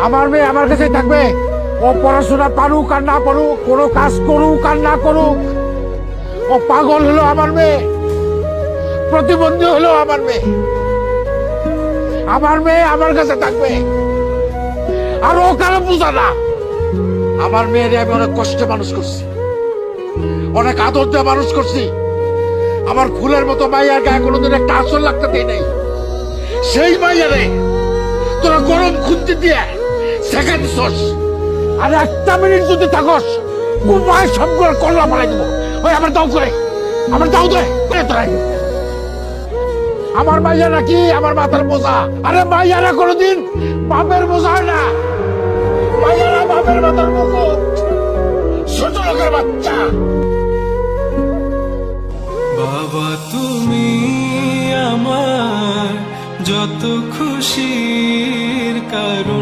আমার মেয়ে আমার কাছে থাকবে। ও পড়াশোনা পারুক আর না পারুক কোনো কাজ করুক আর না করুক, ও পাগল হলো আমার মেয়ে, প্রতিবন্ধী হলো আমার মেয়ে। আমার মেয়ে আমার কাছে থাকবে। আর ও কারও বুঝা না। আমার মেয়েরে আমি অনেক কষ্টে মানুষ করছি। অনেক আদর দিয়ে মানুষ করছি। আমার ফুলের মতো মাইয়ার গায়ে কোনোদিন একটা আসল লাগতে দেয় নাই। সেই মাইয়ারে তোরা গরম খুঁজতে দিয়ে দিছস। আর একটা মিনিট যদি থাকস উপায় সবগুলো কল্লা পালাই দেবো। ওই আমার দাও করে আমার দাও দে তোরাই। আমার মাইয়া নাকি আমার মাথার বোঝা। আরে মাইয়ারা কোনোদিন বাপের বোঝা হয় না। মাইয়ারা বাপের মাথার মুকুট। ছোট লোকের বাচ্চা। বাবা তুমি আমার যত খুশির কারণ।